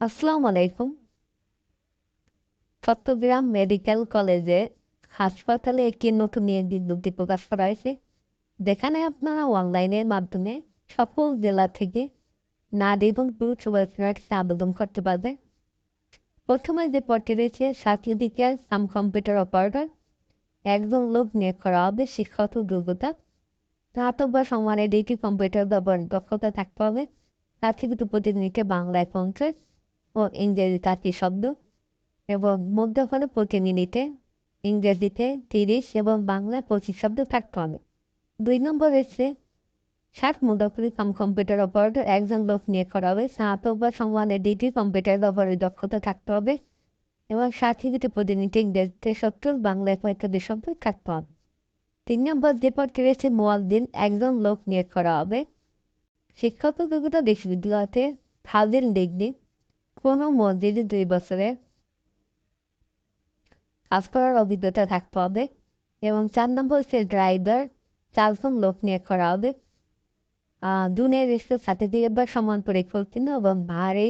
আসসালামু আলাইকুম চট্টগ্রাম মেডিকেল কলেজে হাসপাতালে একটি নতুন বিজ্ঞপ্তি প্রকাশ করা হয়েছে। যেখানে আপনারা অনলাইনের মাধ্যমে সকল জেলা থেকে নারী এবং পুরুষ ওয়েবসাইটে আবেদন করতে পারবে প্রথমে যে পদটি রয়েছে, সার্টিফিকেট, সাম কম্পিউটার অপারেটর, একজন লোক নিয়োগ করা হবে, শিক্ষক যোগ্যতা। স্নাতক বা সমানের ডিগ্রি কম্পিউটার ব্যবহার দক্ষতা থাকতে হবে। থেকে প্রতিদিনকে বাংলায় পঞ্চাশ ও ইংরেজি চারটি শব্দ এবং মধ্যফলে প্রতি মিনিটে ইংরেজিতে তিরিশ এবং বাংলায় পঁচিশ শব্দ থাকতে হবে। দুই নম্বর হচ্ছে ষাট মুদ্রাকরি কাম কম্পিউটার অপারেটর একজন লোক নিয়ে করা হবে স্নাতক বা সমানের ডিগ্রি কম্পিউটার ব্যবহারের দক্ষতা থাকতে হবে এবং সার্টিফিকেটে প্রতিনিধি ইংরেজিতে সত্তর, বাংলায় পঁয়তাল্লিশ শব্দ থাকতে হবে। তিন নম্বর যে পদটি রয়েছে মোয়ালদিন একজন লোক নিয়ে করা হবে। শিক্ষক যোগ্যতা বিশ্ববিদ্যালয়তে হাজির ডিগ্রি কোনো মসজিদে দুই বছরের কাজ করার অভিজ্ঞতা থাকতে হবে এবং চার নম্বর হচ্ছে ড্রাইভার চারজন লোক নিয়ে করা হবে। দুনের রেস্টের সার্টিফিকেট বা সমান পরীক্ষা উত্তীর্ণ এবং ভারী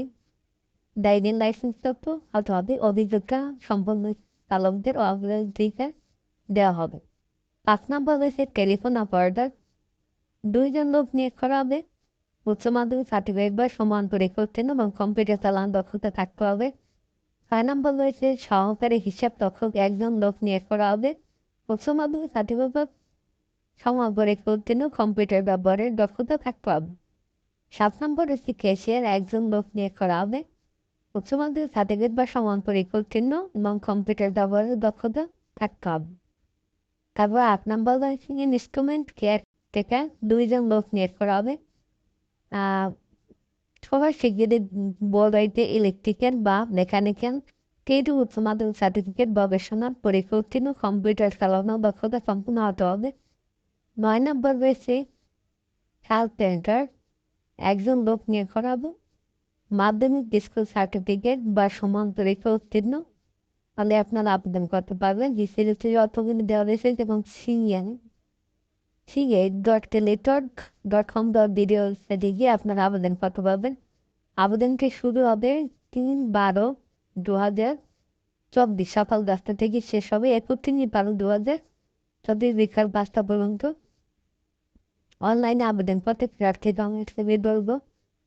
ড্রাইভিং লাইসেন্স তথ্য হতে হবে। অভিজ্ঞতা সম্পন্ন চালকদের অগ্রাধিকার দেওয়া হবে। পাঁচ নম্বর হয়েছে টেলিফোন অপারেটর দুইজন লোক নিয়ে করা হবে। উচ্চ মাধ্যমিক সার্টিফিকেট বা সমান পরীক্ষা উত্তীর্ণ এবং কম্পিউটার চালান দক্ষতা থাকতে হবে ছয় নম্বর রয়েছে সহকারী হিসাব তক্ষক একজন লোক নিয়োগ করা হবে উচ্চ মাধ্যমিক সার্টিফিকেট বা সমান পরীক্ষা উত্তীর্ণ কম্পিউটার ব্যবহারের দক্ষতা থাকতে হবে সাত নম্বর রয়েছে ক্যাশিয়ার একজন লোক নিয়োগ করা হবে উচ্চ মাধ্যমিক সার্টিফিকেট বা সমান পরীক্ষা উত্তীর্ণ এবং কম্পিউটার ব্যবহারের দক্ষতা থাকতে হবে তারপর আট নম্বর রয়েছে ইনস্ট্রুমেন্ট কেয়ার টেকার দুইজন লোক নিয়োগ করা হবে সবার শিগগিরই বোর্ডাইতে ইলেকট্রিক্যাল বা মেকানিক্যাল কেটু উচ্চ মাধ্যমিক সার্টিফিকেট গবেষণা পরীক্ষা উত্তীর্ণ কম্পিউটার চালানো দক্ষতা সম্পূর্ণ হতে হবে। নয় নম্বর রয়েছে হেলথ সেন্টার একজন লোক নিয়ে করাবো। মাধ্যমিক স্কুল সার্টিফিকেট বা সমান পরীক্ষা উত্তীর্ণ তাহলে আপনারা আবেদন করতে পারবেন। ডিসিলিটি অর্থগুলি দেওয়া রয়েছে এবং CN CA dot Teletalk dot com dot video সেটি গিয়ে আপনারা আবেদন করতে পারবেন। আবেদনটি শুরু হবে তিন বারো দু হাজার চব্বিশ। সকাল দশটা থেকে শেষ হবে একত্রিশ বারো দু হাজার চব্বিশ বিকাল পাঁচটা পর্যন্ত। অনলাইনে আবেদন করতে প্রার্থী জমা হিসেবে বলব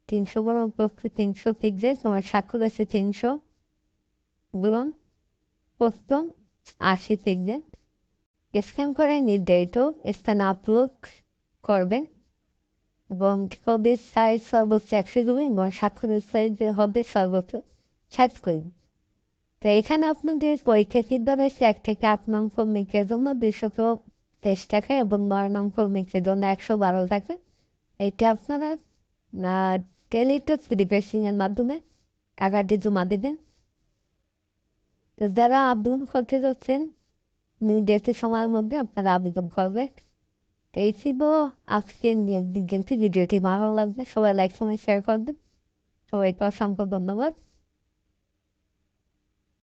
তিনশো বরং পক্ষে তিনশো পিকজে তোমার স্বাক্ষর আছে তিনশো বলুন প্রথম আশি পিকজে স্ক্যান করে নির্ধারিত স্থানে আপলোড করবেন এবং ছবির সাইজ সর্বোচ্চ একশো দুই এবং স্বাক্ষরের সাইজ হবে সর্বোচ্চ সাত করি তো এখানে আপনাদের পরীক্ষা রয়েছে, এক থেকে আট নং কর্মীকের জন্য দুশো তেইশ টাকা এবং নয় নং কর্মীকের জন্য একশো বারো টাকা। এটা আপনারা টেলিটক রিপ্রেসিং এর মাধ্যমে টাকাটি জমা দেবেন। তো যারা আবেদন করতে যাচ্ছেন নির্দিষ্ট সময়ের মধ্যে আপনারা আবেদন করবে এই ছিল আজকের বিজ্ঞানটি ভিডিওটি ভালো লাগবে সবাই লাইক সময় শেয়ার করবেন সবাইকে অসংখ্য ধন্যবাদ